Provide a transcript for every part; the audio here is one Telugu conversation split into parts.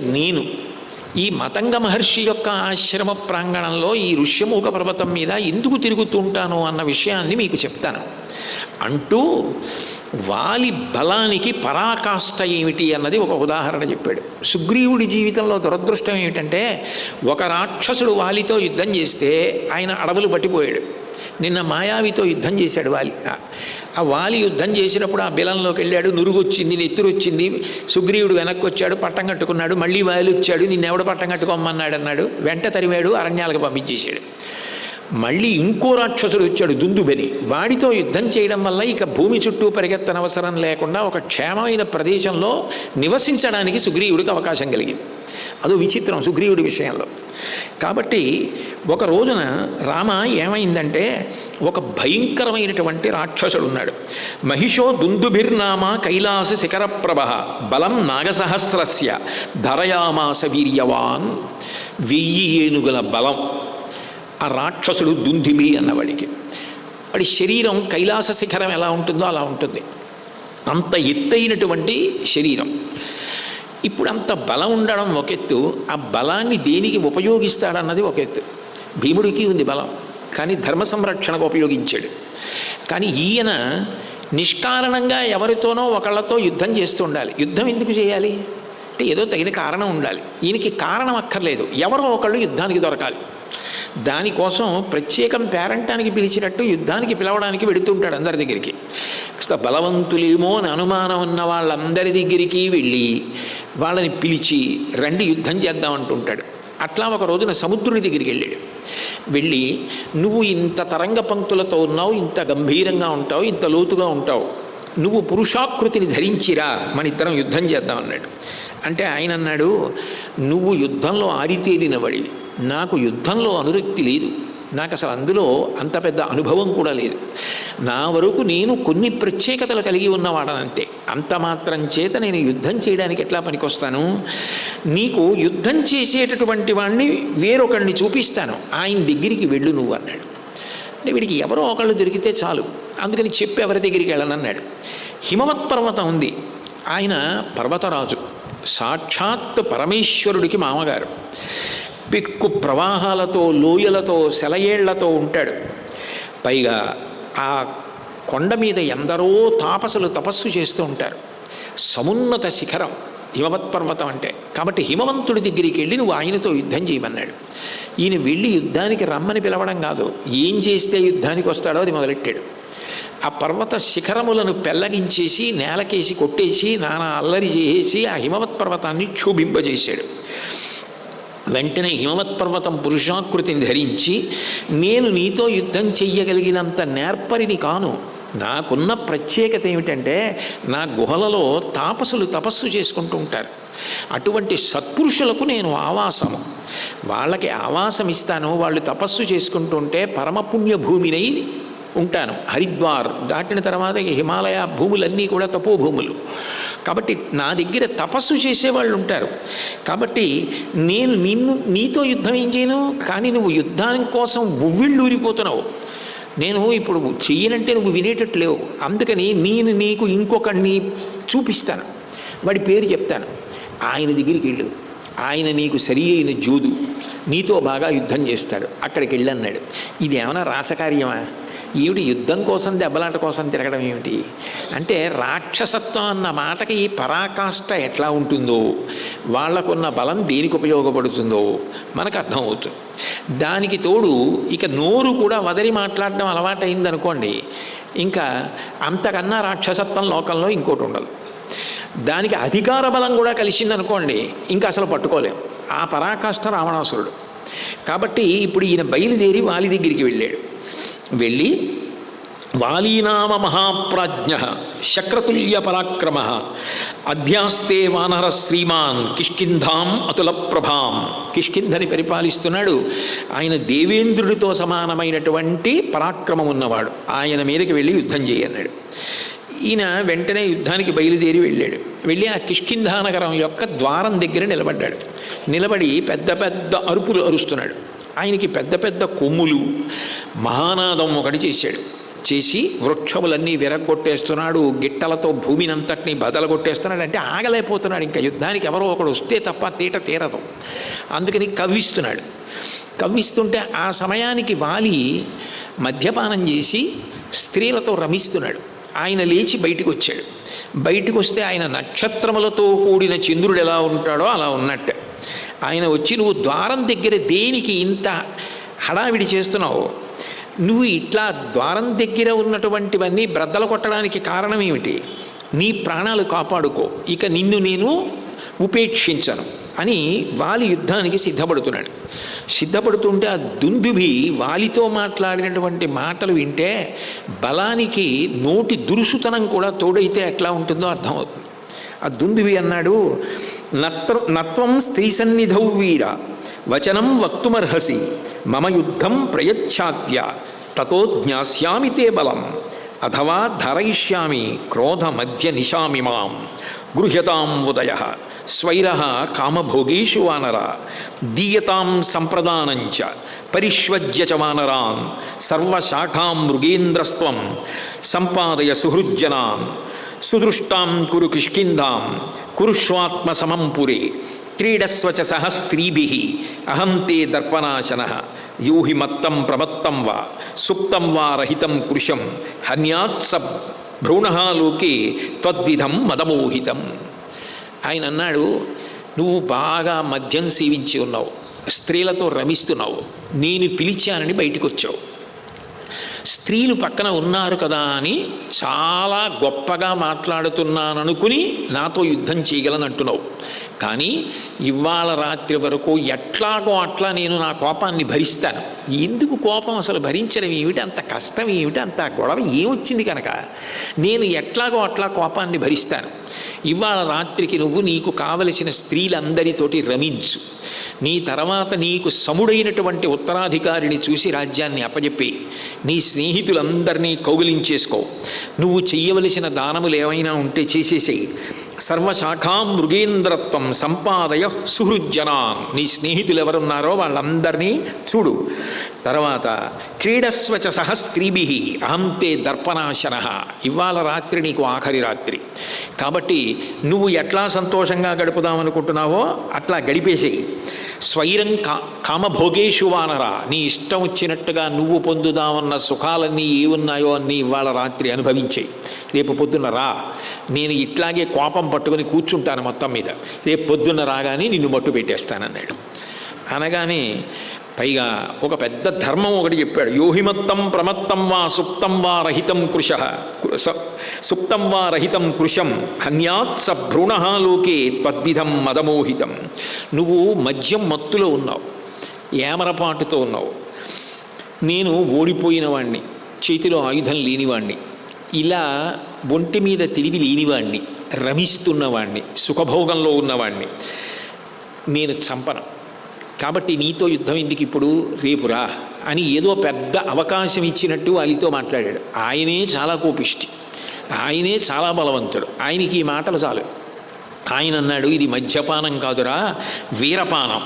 నేను. ఈ మతంగ మహర్షి యొక్క ఆశ్రమ ప్రాంగణంలో ఈ ఋష్యముఖ పర్వతం మీద ఎందుకు తిరుగుతుంటాను అన్న విషయాన్ని మీకు చెప్తాను. అంటూ వాలి బలానికి పరాకాష్ట ఏమిటి అన్నది ఒక ఉదాహరణ చెప్పాడు. సుగ్రీవుడి జీవితంలో దురదృష్టం ఏమిటంటే ఒక రాక్షసుడు వాలితో యుద్ధం చేస్తే ఆయన అడవులు పట్టిపోయాడు. నిన్న మాయావితో యుద్ధం చేశాడు వాలి. ఆ వాలి యుద్ధం చేసినప్పుడు ఆ బిలంలోకి వెళ్ళాడు. నురుగొచ్చింది నెత్తురొచ్చింది. సుగ్రీవుడు వెనక్కి వచ్చాడు పట్టం కట్టుకున్నాడు. మళ్ళీ వాయులు వచ్చాడు నిన్నెవడ పట్టం కట్టుకోమన్నాడు అన్నాడు. వెంట తరిమాడు అరణ్యాలకు పంపించేశాడు. మళ్ళీ ఇంకో రాక్షసుడు వచ్చాడు దుందుబెని. వాడితో యుద్ధం చేయడం వల్ల ఇక భూమి చుట్టూ పరిగెత్తనవసరం లేకుండా ఒక క్షేమమైన ప్రదేశంలో నివసించడానికి సుగ్రీవుడికి అవకాశం కలిగింది. అదో విచిత్రం సుగ్రీవుడి విషయంలో. కాబట్టి ఒక రోజున రామ ఏమైందంటే ఒక భయంకరమైనటువంటి రాక్షసుడు ఉన్నాడు మహిషో దుందుభిర్నామ కైలాస శిఖరప్రభ బలం నాగసహస్రస్య ధరయామాస వీర్యవాన్ వెయ్యి ఏనుగుల బలం. ఆ రాక్షసుడు దుందిమి అన్నవాడికి. వాడి శరీరం కైలాస శిఖరం ఎలా ఉంటుందో అలా ఉంటుంది. అంత ఎత్తైనటువంటి శరీరం. ఇప్పుడు అంత బలం ఉండడం ఒక ఎత్తు ఆ బలాన్ని దేనికి ఉపయోగిస్తాడన్నది ఒక ఎత్తు. భీముడికి ఉంది బలం కానీ ధర్మ సంరక్షణకు ఉపయోగించాడు. కానీ ఈయన నిష్కారణంగా ఎవరితోనో ఒకళ్ళతో యుద్ధం చేస్తూ ఉండాలి. యుద్ధం ఎందుకు చేయాలి? అంటే ఏదో తగిన కారణం ఉండాలి. ఈయనకి కారణం అక్కర్లేదు. ఎవరో ఒకళ్ళు యుద్ధానికి దొరకాలి. దానికోసం ప్రత్యేకం పేరంటానికి పిలిచినట్టు యుద్ధానికి పిలవడానికి వెడుతుంటాడు అందరి దగ్గరికి. బలవంతులేమో అని అనుమానం ఉన్న వాళ్ళందరి దగ్గరికి వెళ్ళి వాళ్ళని పిలిచి రండి యుద్ధం చేద్దాం అంటుంటాడు. అట్లా ఒక రోజున సముద్రుని దగ్గరికి వెళ్ళాడు. వెళ్ళి నువ్వు ఇంత తరంగ పంక్తులతో ఉన్నావు ఇంత గంభీరంగా ఉంటావు ఇంత లోతుగా ఉంటావు. నువ్వు పురుషాకృతిని ధరించిరా మన ఇద్దరం యుద్ధం చేద్దాం అన్నాడు. అంటే ఆయన అన్నాడు నువ్వు యుద్ధంలో ఆరితేరినవాడి నాకు యుద్ధంలో అనురక్తి లేదు. నాకు అసలు అందులో అంత పెద్ద అనుభవం కూడా లేదు. నా వరకు నేను కొన్ని ప్రత్యేకతలు కలిగి ఉన్నవాడనంతే. అంత మాత్రం చేత నేను యుద్ధం చేయడానికి ఎట్లా పనికొస్తాను? నీకు యుద్ధం చేసేటటువంటి వాడిని వేరొకడిని చూపిస్తాను. ఆయన దగ్గరికి వెళ్ళు నువ్వు అన్నాడు. అంటే వీడికి ఎవరో ఒకళ్ళు దొరికితే చాలు. అందుకని చెప్పి ఎవరి దగ్గరికి వెళ్ళనన్నాడు. హిమవత్ పర్వతం ఉంది. ఆయన పర్వతరాజు. సాక్షాత్ పరమేశ్వరుడికి మామగారు. పిక్కు ప్రవాహాలతో లోయలతో సెలయేళ్ళతో ఉంటాడు. పైగా ఆ కొండ మీద ఎందరో తాపసులు తపస్సు చేస్తూ ఉంటారు. సమున్నత శిఖరం హిమవత్ పర్వతం అంటే. కాబట్టి హిమవంతుడి దగ్గరికి వెళ్ళి నువ్వు ఆయనతో యుద్ధం చేయమన్నాడు. ఈయన వెళ్ళి యుద్ధానికి రమ్మని పిలవడం కాదు. ఏం చేస్తే యుద్ధానికి వస్తాడో అది మొదలెట్టాడు. ఆ పర్వత శిఖరములను పెల్లగించేసి నేలకేసి కొట్టేసి నానా అల్లరి చేసి ఆ హిమవత్ పర్వతాన్ని క్షోభింపజేశాడు వెంటనే హిమవత్ పర్వతం పురుషాకృతిని ధరించి నేను నీతో యుద్ధం చెయ్యగలిగినంత నేర్పరిని కాను. నాకున్న ప్రత్యేకత ఏమిటంటే నా గుహలలో తాపసులు తపస్సు చేసుకుంటూ ఉంటారు. అటువంటి సత్పురుషులకు నేను ఆవాసము. వాళ్ళకి ఆవాసం ఇస్తాను వాళ్ళు తపస్సు చేసుకుంటుంటే పరమపుణ్య భూమినై ఉంటాను. హరిద్వార్ దాటిన తర్వాత హిమాలయ భూములన్నీ కూడా తపోభూములు. కాబట్టి నా దగ్గర తపస్సు చేసేవాళ్ళు ఉంటారు. కాబట్టి నేను నిన్ను నీతో యుద్ధం ఏం చేయను? కానీ నువ్వు యుద్ధం కోసం ఉవ్విళ్ళూరిపోతున్నావు నేను ఇప్పుడు చెయ్యనంటే నువ్వు వినేటట్టు లేవు. అందుకని నేను నీకు ఇంకొకడిని చూపిస్తాను. వాడి పేరు చెప్తాను. ఆయన దగ్గరికి వెళ్ళు. ఆయన నీకు సరి అయిన జోదు. నీతో బాగా యుద్ధం చేస్తాడు. అక్కడికి వెళ్ళన్నాడు. ఇది ఏమైనా రాచకార్యమా? ఈవిడ యుద్ధం కోసం దెబ్బలాట కోసం తిరగడం ఏమిటి? అంటే రాక్షసత్వం అన్న మాటకి ఈ పరాకాష్ట ఎట్లా ఉంటుందో వాళ్ళకున్న బలం దేనికి ఉపయోగపడుతుందో మనకు అర్థమవుతుంది. దానికి తోడు ఇక నోరు కూడా వదిలి మాట్లాడడం అలవాటైందనుకోండి ఇంకా అంతకన్నా రాక్షసత్వం లోకంలో ఇంకోటి ఉండదు. దానికి అధికార బలం కూడా కలిసిందనుకోండి ఇంకా అసలు పట్టుకోలేం. ఆ పరాకాష్ట రావణాసురుడు. కాబట్టి ఇప్పుడు ఈయన బయలుదేరి వాలి దగ్గరికి వెళ్ళాడు. వెళ్ళి వాలీనామ మహాప్రాజ్ఞ శక్రతుల్య పరాక్రమ అధ్యాస్తే వానర శ్రీమాన్ కిష్కింధాం అతుల ప్రభాం. కిష్కింధని పరిపాలిస్తున్నాడు. ఆయన దేవేంద్రుడితో సమానమైనటువంటి పరాక్రమం ఉన్నవాడు. ఆయన మీదకి వెళ్ళి యుద్ధం చేయన్నాడు. ఈయన వెంటనే యుద్ధానికి బయలుదేరి వెళ్ళాడు. వెళ్ళి ఆ కిష్కింధా నగరం యొక్క ద్వారం దగ్గర నిలబడ్డాడు. నిలబడి పెద్ద పెద్ద అరుపులు అరుస్తున్నాడు. ఆయనకి పెద్ద పెద్ద కొమ్ములు. మహానాదం ఒకటి చేశాడు. చేసి వృక్షములన్నీ విరగొట్టేస్తున్నాడు గిట్టలతో భూమిని అంతటినీ బదలగొట్టేస్తున్నాడు అంటే ఆగలేకపోతున్నాడు. ఇంకా యుద్ధానికి ఎవరో ఒకడు వస్తే తప్ప తీట తీరదు. అందుకని కవ్విస్తున్నాడు. కవ్విస్తుంటే ఆ సమయానికి వాలి మద్యపానం చేసి స్త్రీలతో రమిస్తున్నాడు. ఆయన లేచి బయటికి వచ్చాడు బయటికి వస్తే ఆయన నక్షత్రములతో కూడిన చంద్రుడు ఎలా ఉంటాడో అలా ఉన్నట్టే. ఆయన వచ్చి నువ్వు ద్వారం దగ్గర దేనికి ఇంత హడావిడి చేస్తున్నావు? నువ్వు ఇట్లా ద్వారం దగ్గర ఉన్నటువంటివన్నీ బ్రద్దలు కొట్టడానికి కారణం ఏమిటి? నీ ప్రాణాలు కాపాడుకో. ఇక నిన్ను నేను ఉపేక్షించను. అని వాలి యుద్ధానికి సిద్ధపడుతున్నాడు. సిద్ధపడుతుంటే ఆ దుందుభి వాలితో మాట్లాడినటువంటి మాటలు వింటే బలానికి నోటి దురుసుతనం కూడా తోడైతే ఎట్లా ఉంటుందో అర్థమవుతుంది. ఆ దుందుభి అన్నాడు నత్ర నత్వం స్త్రీ సన్నిధౌ వీర. వచనం వక్తుమర్హసి. మమ యుద్ధం ప్రయచ్ఛాత్య తతో జ్ఞాస్యామి తే బలం. అథవా ధరయిష్యామి క్రోధ మధ్య నిశామి మాం. గృహ్యతాం ఉదయ. స్వైర కామభోగేషు వానర. దీయతాం సంప్రదానంచ. పరిష్వజ్య చ వానరాన్. సర్వశాఖాం మృగేంద్రస్త్వం. సంపాదయ సుహృజ్జనాన్. సుదృష్టాం కురు కిష్కిందాం కురుష్వాత్మ సమం పురే. క్రీడస్వ సహ స్త్రీభి. అహం తే దర్పనాశన యూహి మత్తం ప్రమత్తం వా. సుప్తం వా రహితం కృషం. హన్యాత్స భ్రూణ లోకే త్వద్విధం మదమోహితం. ఆయన అన్నాడు నువ్వు బాగా మద్యం సేవించి ఉన్నావు. స్త్రీలతో రమిస్తున్నావు. నేను పిలిచానని బయటకు వచ్చావు స్త్రీలు పక్కన ఉన్నారు కదా అని చాలా గొప్పగా మాట్లాడుతున్నాననుకుని నాతో యుద్ధం చేయగలనంటున్నావు కానీ ఇవాళ రాత్రి వరకు ఎట్లాగో అట్లా నేను నా కోపాన్ని భరిస్తాను. ఎందుకు కోపం అసలు భరించడం ఏమిటి? అంత కష్టం ఏమిటి? అంత గొడవ ఏమొచ్చింది కనుక నేను ఎట్లాగో అట్లా కోపాన్ని భరిస్తాను. ఇవాళ రాత్రికి నువ్వు నీకు కావలసిన స్త్రీలందరితోటి రమించు. నీ తర్వాత నీకు సముడైనటువంటి ఉత్తరాధికారిని చూసి రాజ్యాన్ని అప్పజెప్పి నీ స్నేహితులందరినీ కౌగిలించేసుకో. నువ్వు చేయవలసిన దానములు ఏమైనా ఉంటే చేసేసేయి. సర్వశాఖాం మృగేంద్రత్వం సంపాదయ సుహృజ్జనాన్. నీ స్నేహితులు ఎవరున్నారో వాళ్ళందరినీ చూడు. తర్వాత క్రీడస్వచ సహ స్త్రీభి అహంతే దర్పనాశన ఇవాళ రాత్రి నీకు ఆఖరి రాత్రి. కాబట్టి నువ్వు ఎట్లా సంతోషంగా గడుపుదామనుకుంటున్నావో అట్లా గడిపేసేయి. స్వైరం కా కామభోగేషు వానరా. నీ ఇష్టం వచ్చినట్టుగా నువ్వు పొందుదామన్న సుఖాలన్నీ ఏ ఉన్నాయో అన్నీ ఇవాళ రాత్రి అనుభవించేయి. రేపు పొద్దున్న రా. నేను ఇట్లాగే కోపం పట్టుకుని కూర్చుంటాను మొత్తం మీద. రేపు పొద్దున్న రాగానే నిన్ను మట్టు పెట్టేస్తానన్నాడు అనగానే పైగా ఒక పెద్ద ధర్మం ఒకటి చెప్పాడు. యోహిమత్తం ప్రమత్తం వా సుప్తం వా రహితం కృష. సుప్తం వా రహితం కృషం. హన్యాత్ స భ్రూణ లోకే మదమోహితం. నువ్వు మద్యం మత్తులో ఉన్నావు. ఏమరపాటుతో ఉన్నావు. నేను ఓడిపోయిన వాణ్ణి. చేతిలో ఆయుధం లేనివాణ్ణి. ఇలా ఒంటి మీద తిరిగి లేనివాణ్ణి. రమిస్తున్నవాణ్ణి సుఖభోగంలో ఉన్నవాణ్ణి. నేను చంపను. కాబట్టి నీతో యుద్ధం ఎందుకు ఇప్పుడు? రేపురా అని ఏదో పెద్ద అవకాశం ఇచ్చినట్టు అలితో మాట్లాడాడు. ఆయనే చాలా కోపిష్టి. ఆయనే చాలా బలవంతుడు. ఆయనకి ఈ మాటలు చాలు. ఆయన అన్నాడు ఇది మద్యపానం కాదురా వీరపానం.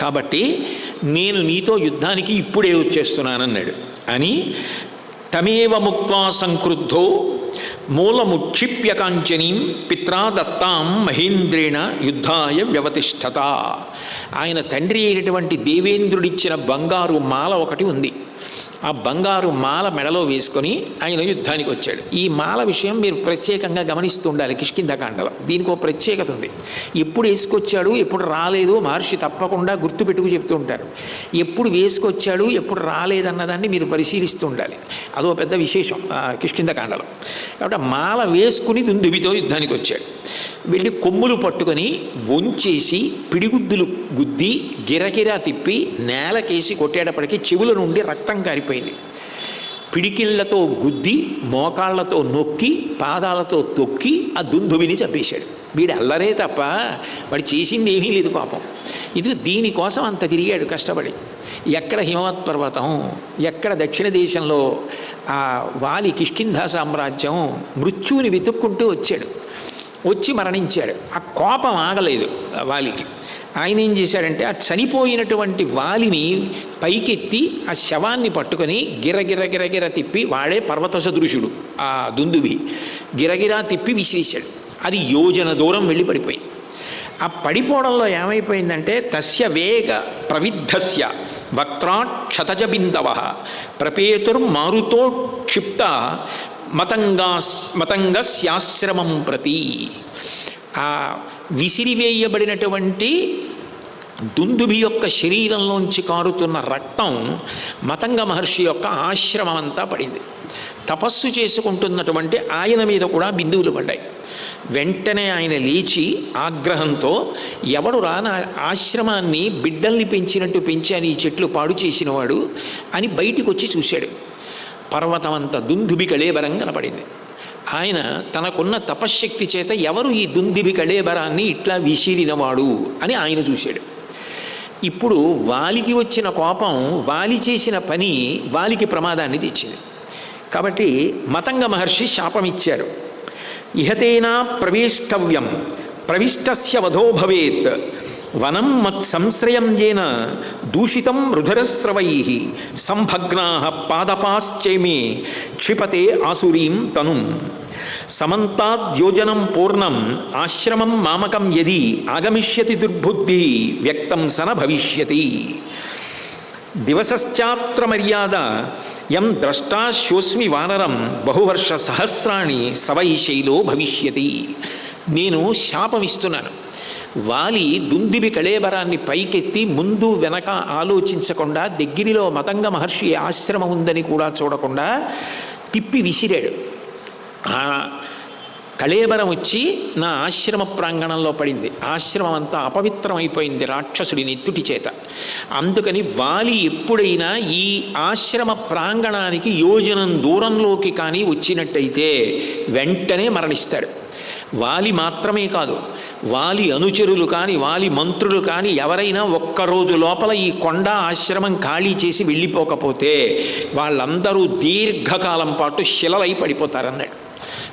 కాబట్టి నేను నీతో యుద్ధానికి ఇప్పుడే వచ్చేస్తున్నానన్నాడు. అని తమేవ ముక్వా సంక్రుద్ధో మూలముక్షిప్య కాంచనీం పిత్రా దత్తాం మహేంద్రేణ యుద్ధాయ వ్యవతిష్టత ఆయన తండ్రి అయినటువంటి దేవేంద్రుడిచ్చిన బంగారు మాల ఒకటి ఉంది. ఆ బంగారు మాల మెడలో వేసుకొని ఆయన యుద్ధానికి వచ్చాడు. ఈ మాల విషయం మీరు ప్రత్యేకంగా గమనిస్తూ ఉండాలి కిష్కింధకాండలో. దీనికి ఒక ప్రత్యేకత ఉంది. ఎప్పుడు వేసుకొచ్చాడు ఎప్పుడు రాలేదు మహర్షి తప్పకుండా గుర్తుపెట్టుకు చెప్తూ ఉంటారు. ఎప్పుడు వేసుకొచ్చాడు ఎప్పుడు రాలేదన్నదాన్ని మీరు పరిశీలిస్తూ ఉండాలి. అదో పెద్ద విశేషం ఆ కిష్కింధకాండలో. కాబట్టి ఆ మాల వేసుకుని దుందుబితో యుద్ధానికి వచ్చాడు. వెళ్ళి కొమ్ములు పట్టుకొని వంచేసి పిడిగుద్దులు గుద్ది గిరగిరా తిప్పి నేలకేసి కొట్టేటప్పటికి చెవుల నుండి రక్తం కారిపోయింది. పిడికిళ్ళతో గుద్ది మోకాళ్ళతో నొక్కి పాదాలతో తొక్కి ఆ దుందుబిని చంపేశాడు. వీడు అల్లరే తప్ప వాడు చేసింది ఏమీ లేదు పాపం. ఇది దీనికోసం అంత తిరిగాడు కష్టపడి. ఎక్కడ హిమవత్ పర్వతం ఎక్కడ దక్షిణ దేశంలో ఆ వాలి కిష్కింధా సామ్రాజ్యం మృత్యువుని వెతుక్కుంటూ వచ్చాడు. వచ్చి మరణించాడు. ఆ కోపం ఆగలేదు వాలికి. ఆయన ఏం చేశాడంటే ఆ చనిపోయినటువంటి వాలిని పైకెత్తి ఆ శవాన్ని పట్టుకొని గిరగిర గిరగిర తిప్పి వాడే పర్వత సదృశుడు ఆ దుందుబి గిరగిరా తిప్పి విసిరేశాడు. అది యోజన దూరం వెళ్ళి పడిపోయింది. ఆ పడిపోవడంలో ఏమైపోయిందంటే తస్య వేగ ప్రవిద్ధస్య వక్త్రాక్షతజ బిందవ ప్రపేతుర్మారుతో క్షిప్త మతంగా మతంగస్యాశ్రమం ప్రతి. ఆ విసిరివేయబడినటువంటి దుందుభి యొక్క శరీరంలోంచి కారుతున్న రక్తం మతంగ మహర్షి యొక్క ఆశ్రమం అంతా పడింది. తపస్సు చేసుకుంటున్నటువంటి ఆయన మీద కూడా బిందువులు పడ్డాయి. వెంటనే ఆయన లేచి ఆగ్రహంతో ఎవడు రాన నా ఆశ్రమాన్ని బిడ్డల్ని పెంచినట్టు పెంచాని ఈ చెట్లు పాడు చేసినవాడు అని బయటికి వచ్చి చూశాడు. పర్వతం అంత దుందుబి కళేబరం కనపడింది. ఆయన తనకున్న తపశ్శక్తి చేత ఎవరు ఈ దుందిబి కళేబరాన్ని ఇట్లా విసిరినవాడు అని ఆయన చూశాడు. ఇప్పుడు వాలికి వచ్చిన కోపం వాలి చేసిన పని వాలికి ప్రమాదాన్ని తెచ్చింది. కాబట్టి మతంగ మహర్షి శాపం ఇచ్చారు ఇహతేనా ప్రవేష్టవ్యం ప్రవిష్టస్య వధో భవేత్ వనం మత్ సంశ్రయం ఏన దూషితం రుధరస్రవై సంభగ్నా పాదపాశ్చేమే క్షిపతే ఆసురీం తనుం. సమంతాద్యోజనం పూర్ణం ఆశ్రమం మామకం యది ఆగమిష్యతి దుర్బుద్ధి వ్యక్తం సన భవిష్యతి. దివసశ్చాత్ర మర్యాద యం ద్రష్టాశ్యోస్మి వానరం బహువర్ష సహస్రాణి సవైశైలో భవిష్యతి. నేను శాపమిస్తున్నాను. వాలి దుందిబి కళేబరాన్ని పైకెత్తి ముందు వెనక ఆలోచించకుండా దగ్గరిలో మతంగ మహర్షి ఆశ్రమం ఉందని కూడా చూడకుండా తిప్పి విసిరాడు. ఆ కళేబరం వచ్చి నా ఆశ్రమ ప్రాంగణంలో పడింది. ఆశ్రమం అంతా అపవిత్రం అయిపోయింది రాక్షసుడి నెత్తుటి చేత. అందుకని వాలి ఎప్పుడైనా ఈ ఆశ్రమ ప్రాంగణానికి యోజనం దూరంలోకి కానీ వచ్చినట్టయితే వెంటనే మరణిస్తాడు. వాలి మాత్రమే కాదు వాలి అనుచరులు కానీ వాలి మంత్రులు కానీ ఎవరైనా ఒక్కరోజు లోపల ఈ కొండ ఆశ్రమం ఖాళీ చేసి వెళ్ళిపోకపోతే వాళ్ళందరూ దీర్ఘకాలం పాటు శిలలై పడిపోతారన్నాడు.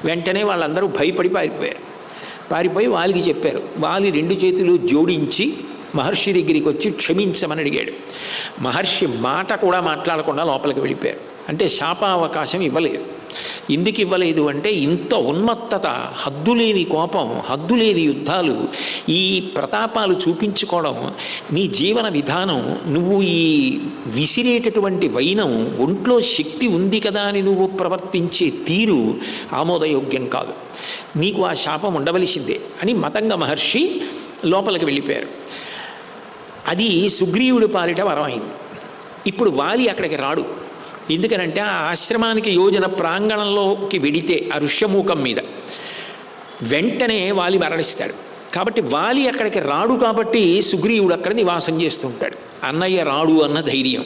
వెంటనే వాళ్ళందరూ భయపడి పారిపోయారు. పారిపోయి వాలికి చెప్పారు. వాలి రెండు చేతులు జోడించి మహర్షి దగ్గరికి వచ్చి క్షమించమని అడిగాడు. మహర్షి మాట కూడా మాట్లాడకుండా లోపలికి వెళ్ళిపోయారు. అంటే శాపావకాశం ఇవ్వలేదు. ఎందుకు ఇవ్వలేదు అంటే ఇంత ఉన్మత్తత హద్దులేని కోపం హద్దులేని యుద్ధాలు ఈ ప్రతాపాలు చూపించుకోవడం నీ జీవన విధానం నువ్వు ఈ విసిరేటటువంటి వైనం ఒంట్లో శక్తి ఉంది కదా అని నువ్వు ప్రవర్తించే తీరు ఆమోదయోగ్యం కాదు. నీకు ఆ శాపం ఉండవలసిందే అని మతంగ మహర్షి లోపలికి వెళ్ళిపోయారు. అది సుగ్రీవుడి పాలిట వరం అయింది ఇప్పుడు వాలి అక్కడికి రాడు. ఎందుకనంటే ఆ ఆశ్రమానికి యోజన ప్రాంగణంలోకి వెడితే ఆ ఋష్యమూకం మీద వెంటనే వాలి మరణిస్తాడు. కాబట్టి వాలి అక్కడికి రాడు కాబట్టి సుగ్రీవుడు అక్కడ నివాసం చేస్తుంటాడు అన్నయ్య రాడు అన్న ధైర్యం.